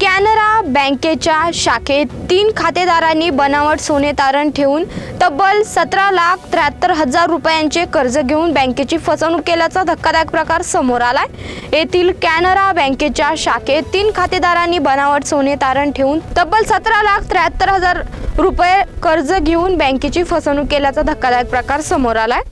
कॅनरा बँकेच्या शाखेत तीन खातेदारांनी बनावट सोने तारण ठेवून तब्बल सतरा लाख त्र्याहत्तर हजार रुपयांचे कर्ज घेऊन बँकेची फसवणूक केल्याचा धक्कादायक प्रकार समोर आलाय. येथील कॅनरा बँकेच्या शाखेत तीन खातेदारांनी बनावट सोने तारण ठेवून तब्बल सतरा लाख त्र्याहत्तर हजार रुपये कर्ज घेऊन बँकेची फसवणूक केल्याचा धक्कादायक प्रकार समोर आलाय.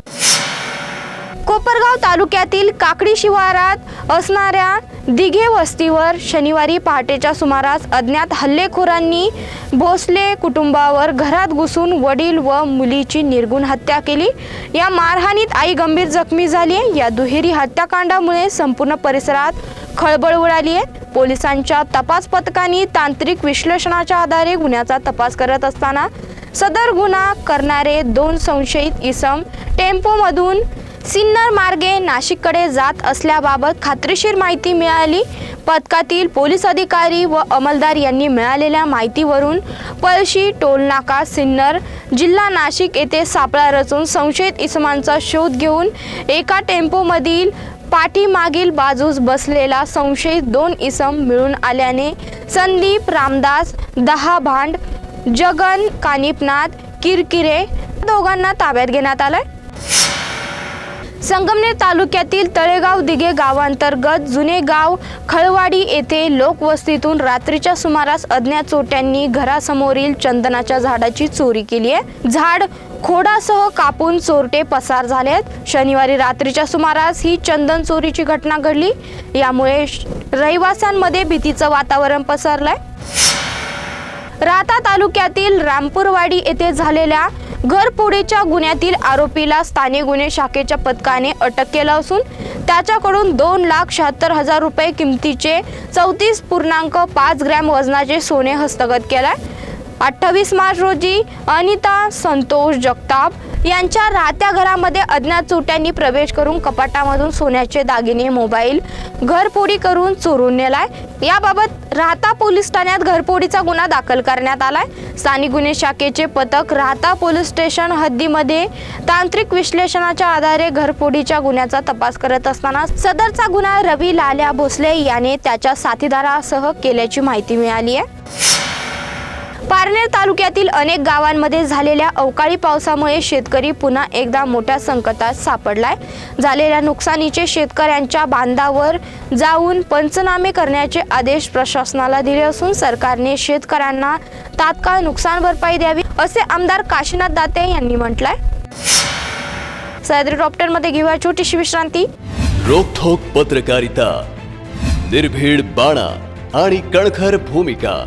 कोपरगाव तालुक्यातील काकडी शिवारात असणाऱ्या दिघे वस्तीवर शनिवारी पहाटेच्या सुमारास अज्ञात हल्लेखोरांनी भोसले कुटुंबावर घरात घुसून वडील व मुलीची निर्गुण हत्या केली. या मारहाणीत आई गंभीर जखमी झाली आहे. या दुहेरी हत्याकांडामुळे संपूर्ण परिसरात खळबळ उडाली आहे. पोलिसांच्या तपास पथकाने तांत्रिक विश्लेषणाच्या आधारे गुन्ह्याचा तपास करत असताना सदर गुन्हा करणारे दोन संशयित इसम टेम्पोमधून सिन्नर मार्गे नाशिककडे जात असल्याबाबत खात्रीशीर माहिती मिळाली. पथकातील पोलीस अधिकारी व अंमलदार यांनी मिळालेल्या माहितीवरून पळशी टोलनाका सिन्नर जिल्हा नाशिक येथे सापळा रचून संशयित इसमांचा शोध घेऊन एका टेम्पोमधील पाठीमागील बाजूस बसलेला संशयित दोन इसम मिळून आल्याने संदीप रामदास दहा भांड जगन कानिपनाथ किरकिरे दोघांना ताब्यात घेण्यात आलं संगमनेर तालुक्यातील तळेगाव दिघे गावांतर्गत जुने गाव खळवाडी येथे लोकवस्तीतून रात्रीच्या सुमारास अज्ञात चोट्यांनी घरासमोरील चंदनाच्या झाडाची चोरी केली आहे. झाड खोडासह कापून चोरटे पसार झाले आहेत शनिवारी रात्रीच्या सुमारास ही चंदन चोरीची घटना घडली. यामुळे श- रहिवाशांमध्ये भीतीचं वातावरण पसरलंय. राहता तालुक्यातील रामपूरवाडी येथे झालेल्या घरफोडीच्या गुन्ह्यातील आरोपीला स्थानिक गुन्हे शाखेच्या पथकाने अटक केलं असून त्याच्याकडून दोन लाख शहात्तर हजार रुपये किमतीचे चौतीस पूर्णांक पाच ग्रॅम वजनाचे सोने हस्तगत केलाय. अठ्ठावीस मार्च रोजी अनिता संतोष जगताप यांच्या राहत्या घरामध्ये अज्ञात चोट्यांनी प्रवेश करून कपाटामधून सोन्याचे दागिने मोबाईल घरपोडी करून चोरून नेलाय. याबाबत राहता पोलीस ठाण्यात घरपोडीचा गुन्हा दाखल करण्यात आलाय. स्थानिक गुन्हे शाखेचे पथक राहता पोलीस स्टेशन हद्दीमध्ये तांत्रिक विश्लेषणाच्या आधारे घरपोडीच्या गुन्ह्याचा तपास करत असताना सदरचा गुन्हा रवी लाल्या भोसले याने त्याच्या साथीदारासह केल्याची माहिती मिळाली आहे पारनेर तालुक्यातील अनेक गावांमध्ये झालेल्या अवकाळी पावसामुळे शेतकरी पुन्हा एकदा मोठ्या संकटात सापडलाय. झालेल्या नुकसानीचे शेतकऱ्यांच्या बांधावर जाऊन पंचनामे करण्याचे आदेश प्रशासनाला दिले असून सरकारने शेतकऱ्यांना तात्काळ नुकसान भरपाई द्यावी असे आमदार काशीनाथ दाते यांनी म्हटलंय. सह्याद्री मध्ये घेऊया छोटीशी विश्रांती. रोखोक पत्रकारिता निर्भीड बाणा आणि कणखर भूमिका.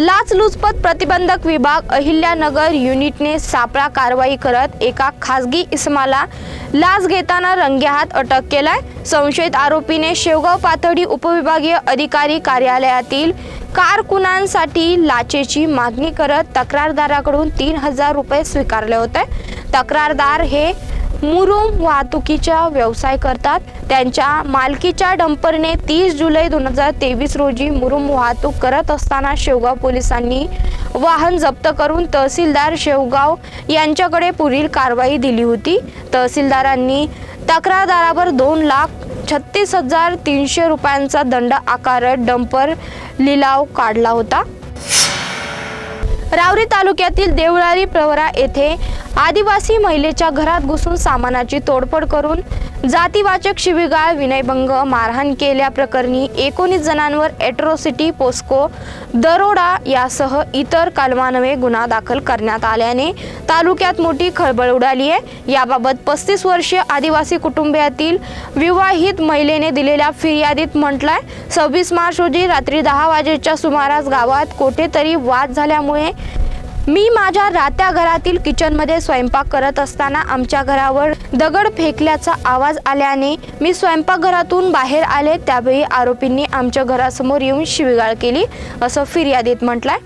लाचलुचपत प्रतिबंधक विभाग अहिल्यानगर युनिटने सापळा कारवाई करत एका खासगी इसमाला लाच घेताना रंगेहात अटक केलाय. संशयित आरोपीने शेवगाव पाथडी उपविभागीय अधिकारी कार्यालयातील कारकुनांसाठी लाचेची मागणी करत तक्रारदाराकडून तीन हजार रुपये स्वीकारले होते. तक्रारदार हे मुरुम वाहतुकीचा व्यवसाय करतात. त्यांच्या मालकीच्या डंपरने तीस जुलै दोन हजार तेवीस रोजी मुरुम वाहतूक करत असताना शेवगाव पोलिसांनी वाहन जप्त करून तहसीलदार शेवगाव यांच्याकडे पुढील कारवाई दिली होती. तहसीलदारांनी तक्रारदारावर दोन लाख छत्तीस हजार तीनशे रुपयांचा दंड आकारत डंपर लिलाव काढला होता. रावरी तालुक्यातील देवळारी प्रवरा येथे आदिवासी महिलेच्या घरात घुसून सामानाची तोडफोड करून जातीवाचक शिवीगाळ विनयभंग मारहाण केल्याप्रकरणी एकोणीस जणांवर एट्रोसिटी पोस्को दरोडा यासह इतर कलमान्वये गुन्हा दाखल करण्यात आल्याने तालुक्यात मोठी खळबळ उडाली आहे. याबाबत पस्तीस वर्षीय आदिवासी कुटुंबियातील विवाहित महिलेने दिलेल्या फिर्यादीत म्हटलंय सव्वीस मार्च रोजी रात्री दहा वाजेच्या सुमारास गावात कोठेतरी वाद झाल्यामुळे मी माझ्या रात्या घरातील किचनमध्ये स्वयंपाक करत असताना आमच्या घरावर दगड फेकल्याचा आवाज आल्याने मी स्वयंपाकघरातून बाहेर आले. त्यावेळी आरोपींनी आमच्या घरासमोर येऊन शिवीगाळ केली असं फिर्यादीत म्हटलंय.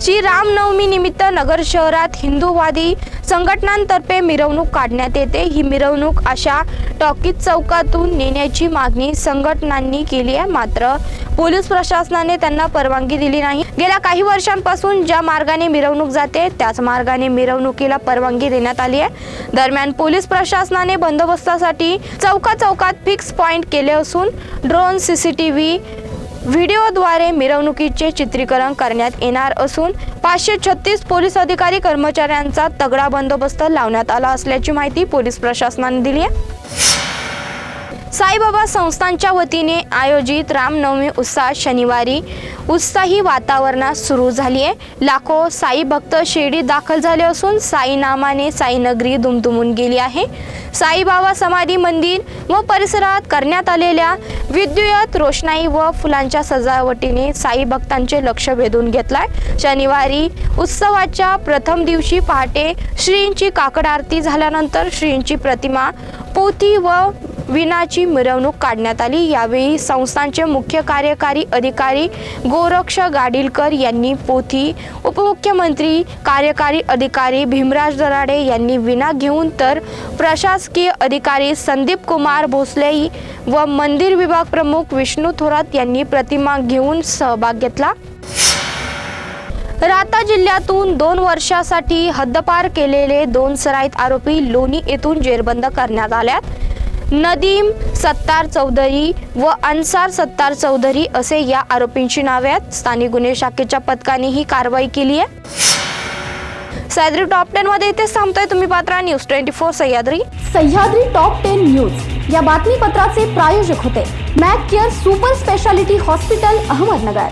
श्री रामनवमी निमित्त नगर शहरात हिंदूवादी संघटनांतर्फे मिरवणूक काढण्यात येते. ही मिरवणूक अशा टॉकीज चौकातून नेण्याची मागणी संघटनांनी केली आहे. मात्र पोलीस प्रशासनाने त्यांना परवानगी दिली नाही. गेल्या काही वर्षांपासून ज्या मार्गाने मिरवणूक जाते त्याच मार्गाने मिरवणुकीला परवानगी देण्यात आली आहे. दरम्यान पोलीस प्रशासनाने बंदोबस्तासाठी चौका चौकात फिक्स पॉइंट केले असून ड्रोन सीसीटीव्ही व्हिडिओद्वारे मिरवणुकीचे चित्रीकरण करण्यात येणार असून पाचशे छत्तीस पोलीस अधिकारी कर्मचाऱ्यांचा तगडा बंदोबस्त लावण्यात आला असल्याची माहिती पोलीस प्रशासनाने दिली आहे. साईबाबा संस्थांच्या वतीने आयोजित रामनवमी उत्साह शनिवारी उत्साही वातावरणात सुरू झाली आहे लाखो साई भक्त शिर्डी दाखल झाले असून साई नामाने साई दुमदुमून गेली आहे. साईबाबा समाधी मंदिर व परिसरात करण्यात आलेल्या विद्युत रोषणाई व फुलांच्या सजावटीने साई भक्तांचे लक्ष वेधून घेतलाय. शनिवारी उत्सवाच्या प्रथम दिवशी पहाटे श्रींची काकड आरती झाल्यानंतर श्रींची प्रतिमा पोथी व विनाची मिरवणूक काढण्यात आली. यावेळी संस्थांचे मुख्य कार्यकारी अधिकारी गोरक्ष गाडीलकर यांनी पोथी उपमुख्यमंत्री कार्यकारी अधिकारी भीमराज दराडे यांनी विना घेऊन तर प्रशासकीय अधिकारी संदीप कुमार भोसले व मंदिर विभाग प्रमुख विष्णू थोरात यांनी प्रतिमा घेऊन सहभाग घेतला. राता जिल्ह्यातून दोन वर्षासाठी हद्दपार केलेले दोन सराईत आरोपी लोणी येथून जेरबंद करण्यात आल्यात. नदीम सत्तार चौधरी व अन्सार सत्तार चौधरी असे या आरोपींची नावे आहेत. स्थानिक गुन्हे शाखेच्या पथकाने ही कारवाई केली आहे. सह्याद्री टॉप टेन मध्ये इथेच थांबतोय. तुम्ही Patra news twenty four Sahyadri. Sahyadri top ten news. या बातमीपत्राचे प्रायोजक होते. Mac Care super speciality hospital Ahmednagar.